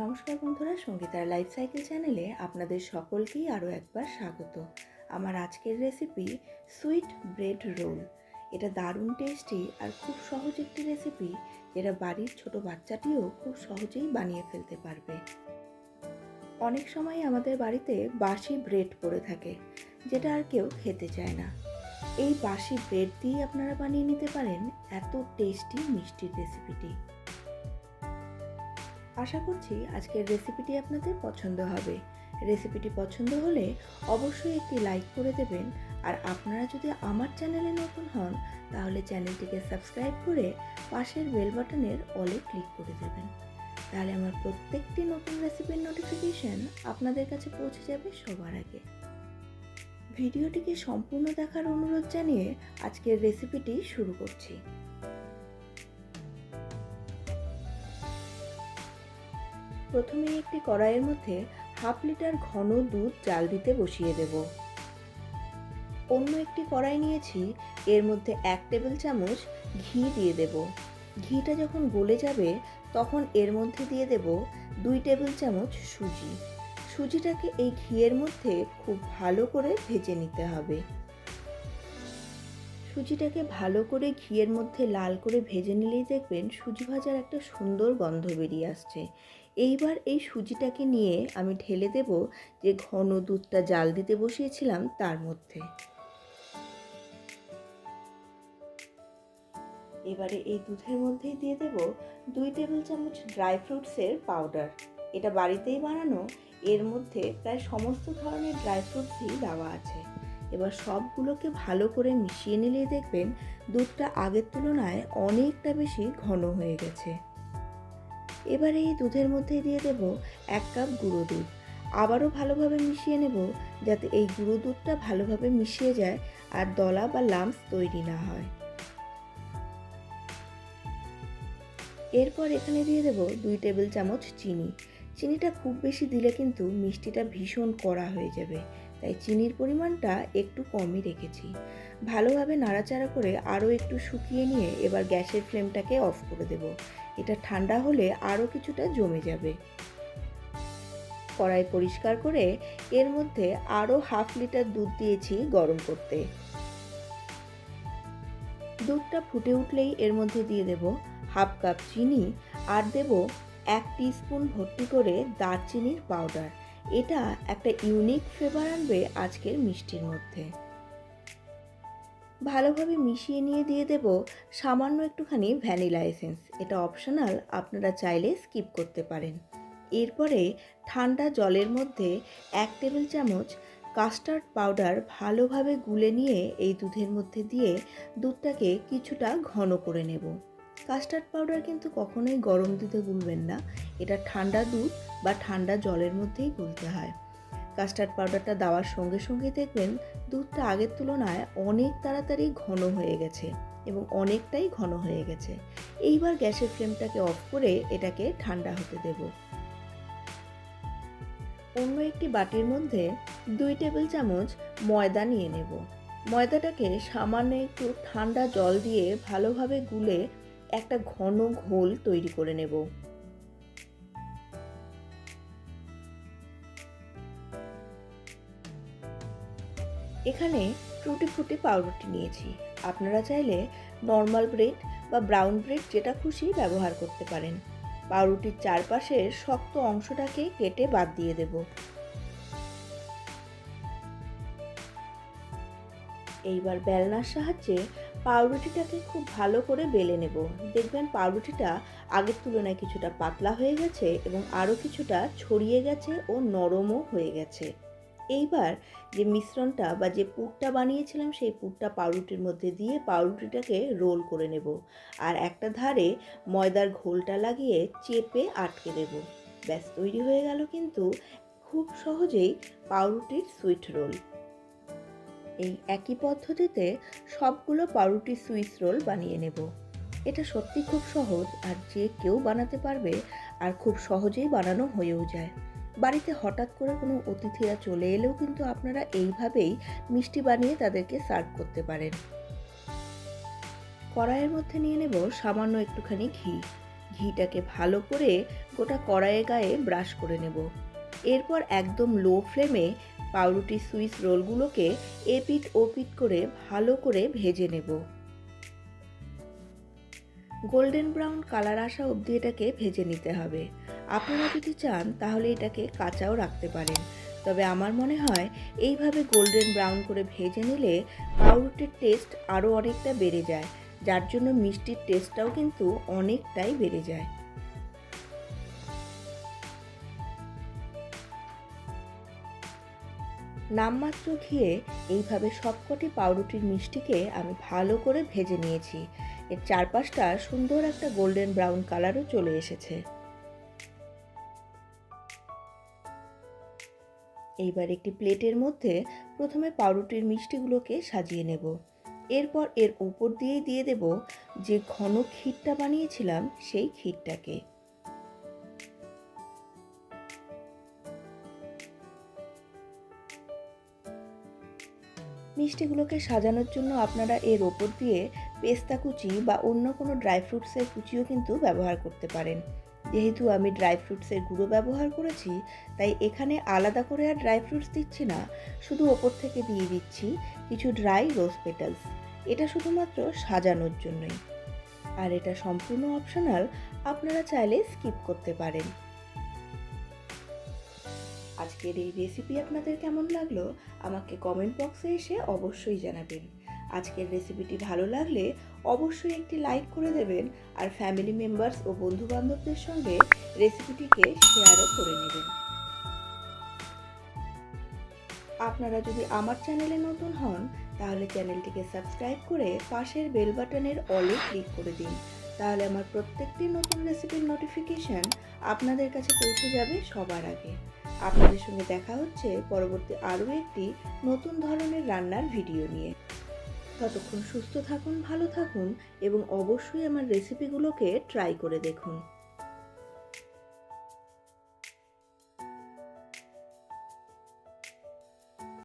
নমস্কার বন্ধুরা, সঙ্গীতার life cycle চ্যানেলে আপনাদের সকলকেই আরও একবার স্বাগত। আমার আজকের রেসিপি সুইট ব্রেড রোল এটা দারুণ টেস্টি আর খুব সহজ একটি রেসিপি যেটা বাড়ির ছোট বাচ্চাটিও খুব সহজেই বানিয়ে ফেলতে পারবে। অনেক সময় আমাদের বাড়িতে বাসি ব্রেড পড়ে থাকে, যেটা আর কেউ খেতে চায় না। এই বাসি ব্রেড দিয়ে আপনারা বানিয়ে নিতে পারেন এত টেস্টি মিষ্টির রেসিপিটি আশা করছি আজকের রেসিপিটি আপনাদের পছন্দ হবে। রেসিপিটি পছন্দ হলে অবশ্যই একটি লাইক করে দেবেন। আর আপনারা যদি আমার চ্যানেলে নতুন হন, তাহলে চ্যানেলটিকে সাবস্ক্রাইব করে পাশের বেল বাটনের অলে ক্লিক করে দেবেন। তাহলে আমার প্রত্যেকটি নতুন রেসিপির নোটিফিকেশন আপনাদের কাছে পৌঁছে যাবে সবার আগে। ভিডিওটিকে সম্পূর্ণ দেখার অনুরোধ জানিয়ে আজকের রেসিপিটি শুরু করছি। প্রথমে একটি কড়াইয়ের মধ্যে হাফ লিটার ঘন দুধ জাল দিতে বসিয়ে দেব। অন্য একটি কড়াই নিয়েছি, এর মধ্যে এক টেবিল চামচ ঘি দিয়ে দেব। ঘিটা যখন গলে যাবে, তখন এর মধ্যে দিয়ে দেব দুই টেবিল চামচ সুজি। সুজিটাকে এই ঘিয়ের মধ্যে খুব ভালো করে ভেজে নিতে হবে। সুজিটাকে ভালো করে ঘিয়ের মধ্যে লাল করে ভেজে নিলেই দেখবেন সুজি ভাজার একটা সুন্দর গন্ধ বেরিয়ে আসছে। এইবার এই সুজিটাকে নিয়ে আমি ঢেলে দেব যে ঘন দুধটা জাল দিতে বসিয়েছিলাম তার মধ্যে। এবারে এই দুধের মধ্যেই দিয়ে দেব দুই টেবিল চামচ ড্রাই ফ্রুটসের পাউডার। এটা বাড়িতেই বানানো, এর মধ্যে প্রায় সমস্ত ধরনের ড্রাই ফ্রুটসই দেওয়া আছে। এবার সবগুলোকে ভালো করে মিশিয়ে নিলেই দেখবেন দুধটা আগের তুলনায় অনেকটা বেশি ঘন হয়ে গেছে। এবারে এই দুধের মধ্যে দিয়ে দেব এক কাপ গুঁড়ো দুধ। আবারও ভালোভাবে মিশিয়ে নেব যাতে এই গুঁড়ো দুধটা ভালোভাবে মিশিয়ে যায় আর দলা বা লাম্পস তৈরি না হয়। এরপর এখানে দিয়ে দেব দুই টেবিল চামচ চিনি। চিনিটা খুব বেশি দিলে কিন্তু মিষ্টিটা ভীষণ কড়া হয়ে যাবে। তাই চিনির পরিমাণটা একটু কমই রেখেছি। ভালোভাবে নাড়াচাড়া করে আরও একটু শুকিয়ে নিয়ে এবার গ্যাসের ফ্লেমটাকে অফ করে দেব। এটা ঠান্ডা হলে আরও কিছুটা জমে যাবে। কড়াই পরিষ্কার করে এর মধ্যে আরও হাফ লিটার দুধ দিয়েছি গরম করতে। দুধটা ফুটে উঠলেই এর মধ্যে দিয়ে দেব হাফ কাপ চিনি আর দেব এক স্পুন ভর্তি করে দারচিনির পাউডার। এটা একটা ইউনিক ফ্লেভার আনবে আজকের মিষ্টির মধ্যে। ভালোভাবে মিশিয়ে নিয়ে দিয়ে দেব সামান্য একটুখানি ভ্যানিলা এসেন্স। এটা অপশনাল আপনারা চাইলে স্কিপ করতে পারেন। এরপরে ঠান্ডা জলের মধ্যে এক টেবিল চামচ কাস্টার্ড পাউডার ভালোভাবে গুলে নিয়ে এই দুধের মধ্যে দিয়ে দুধটাকে কিছুটা ঘন করে নেব। কাস্টার্ড পাউডার কিন্তু কখনোই গরম দুধে গুলবেন না। এটা ঠান্ডা দুধ বা ঠান্ডা জলের মধ্যেই গুলতে হয়। কাস্টার্ড পাউডারটা দেওয়ার সঙ্গে সঙ্গে দেখবেন দুধটা আগের তুলনায় অনেক তাড়াতাড়ি ঘন হয়ে গেছে এবং অনেকটাই ঘন হয়ে গেছে। এইবার গ্যাসের ফ্লেমটাকে অফ করে এটাকে ঠান্ডা হতে দেব। অন্য একটি বাটির মধ্যে দুই টেবিল চামচ ময়দা নিয়ে নেব। ময়দাটাকে সামান্য একটু ঠান্ডা জল দিয়ে ভালোভাবে গুলে একটা ঘন ঘোল তৈরি করে নেব। এখানে টুটি ফুটি পাউরুটি নিয়েছি। আপনারা চাইলে নর্মাল ব্রেড বা ব্রাউন ব্রেড যেটা খুশি ব্যবহার করতে পারেন। পাউরুটির চারপাশের শক্ত অংশটাকে কেটে বাদ দিয়ে দেব। এইবার বেলনার সাহায্যে পাউরুটিটাকে খুব ভালো করে বেলে নেব। দেখবেন পাউরুটিটা আগের তুলনায় কিছুটা পাতলা হয়ে গেছে এবং আরও কিছুটা ছড়িয়ে গেছে ও নরমও হয়ে গেছে। এইবার যে মিশ্রণটা বা যে পুরটা বানিয়েছিলাম, সেই পুরটা পাউরুটির মধ্যে দিয়ে পাউরুটিটাকে রোল করে নেব। আর একটা ধারে ময়দার ঘোলটা লাগিয়ে চেপে আটকে দেব। ব্যাস, তৈরি হয়ে গেল কিন্তু খুব সহজেই পাউরুটির সুইট রোল। এই একই পদ্ধতিতে সবগুলো পাউরুটি সুইস রোল বানিয়ে নেব। এটা সত্যি খুব সহজ আর যে কেউ বানাতে পারবে আর খুব সহজেই বানানো হয়েও যায়। বাড়িতে হঠাৎ করে কোনো অতিথিরা চলে এলেও কিন্তু আপনারা এইভাবেই মিষ্টি বানিয়ে তাদেরকে সার্ভ করতে পারেন। কড়াইয়ের মধ্যে নিয়ে নেব সামান্য একটুখানি ঘি। ঘিটাকে ভালো করে গোটা কড়াইয়ে গায়ে ব্রাশ করে নেব। এরপর একদম লো ফ্লেমে পাউরুটি সুইস রোলগুলোকে এপিট ওপিট করে ভালো করে ভেজে নেব। গোল্ডেন ব্রাউন কালার আসা অবধি এটাকে ভেজে নিতে হবে। আপনারা যদি চান, তাহলে এটাকে কাঁচাও রাখতে পারেন। তবে আমার মনে হয়, এইভাবে গোল্ডেন ব্রাউন করে ভেজে নিলে পাউরুটির টেস্ট আরও অনেকটা বেড়ে যায়। যার জন্য মিষ্টির টেস্টটাও কিন্তু অনেকটাই বেড়ে যায়। নামমাত্র ঘিয়ে এইভাবে সবকটি পাউরুটির মিষ্টিকে আমি ভালো করে ভেজে নিয়েছি। এর চারপাশটা সুন্দর একটা গোল্ডেন ব্রাউন কালারও চলে এসেছে। এইবার একটি প্লেটের মধ্যে প্রথমে পাউরুটির মিষ্টিগুলোকে সাজিয়ে নেব। এরপর এর উপর দিয়ে দিয়ে দেব যে ঘন ক্ষীরটা বানিয়েছিলাম সেই ক্ষীরটাকে। মিষ্টিগুলোকে সাজানোর জন্য আপনারা এর ওপর দিয়ে পেস্তা কুচি বা অন্য কোনো ড্রাই ফ্রুটসের কুচিও কিন্তু ব্যবহার করতে পারেন। যেহেতু আমি ড্রাই ফ্রুটসের গুঁড়ো ব্যবহার করেছি, তাই এখানে আলাদা করে আর ড্রাই ফ্রুটস দিচ্ছি না, শুধু ওপর থেকে দিয়ে দিচ্ছি কিছু ড্রাই রোজ পেটালস। এটা শুধুমাত্র সাজানোর জন্যই। আর এটা সম্পূর্ণ অপশনাল, আপনারা চাইলে স্কিপ করতে পারেন। আজকের এই রেসিপি আপনাদের কেমন লাগল, আমাকে কমেন্ট বক্সে এসে অবশ্যই জানাবেন। আজকের রেসিপিটি ভালো লাগলে অবশ্যই একটি লাইক করে দেবেন আর ফ্যামিলি মেম্বার্স ও বন্ধু বান্ধবদের সঙ্গে রেসিপিটিকে শেয়ারও করে নেবেন। আপনারা যদি আমার চ্যানেলে নতুন হন, তাহলে চ্যানেলটিকে সাবস্ক্রাইব করে পাশের বেল বাটনের অলে ক্লিক করে দিন। তাহলে আমার প্রত্যেকটি নতুন রেসিপির নোটিফিকেশান আপনাদের কাছে পৌঁছে যাবে সবার আগে। আপনাদের সঙ্গে দেখা হচ্ছে পরবর্তী আরও একটি নতুন ধরনের রান্নার ভিডিও নিয়ে। ততক্ষণ সুস্থ থাকুন, ভালো থাকুন এবং অবশ্যই আমার রেসিপিগুলোকে ট্রাই করে দেখুন।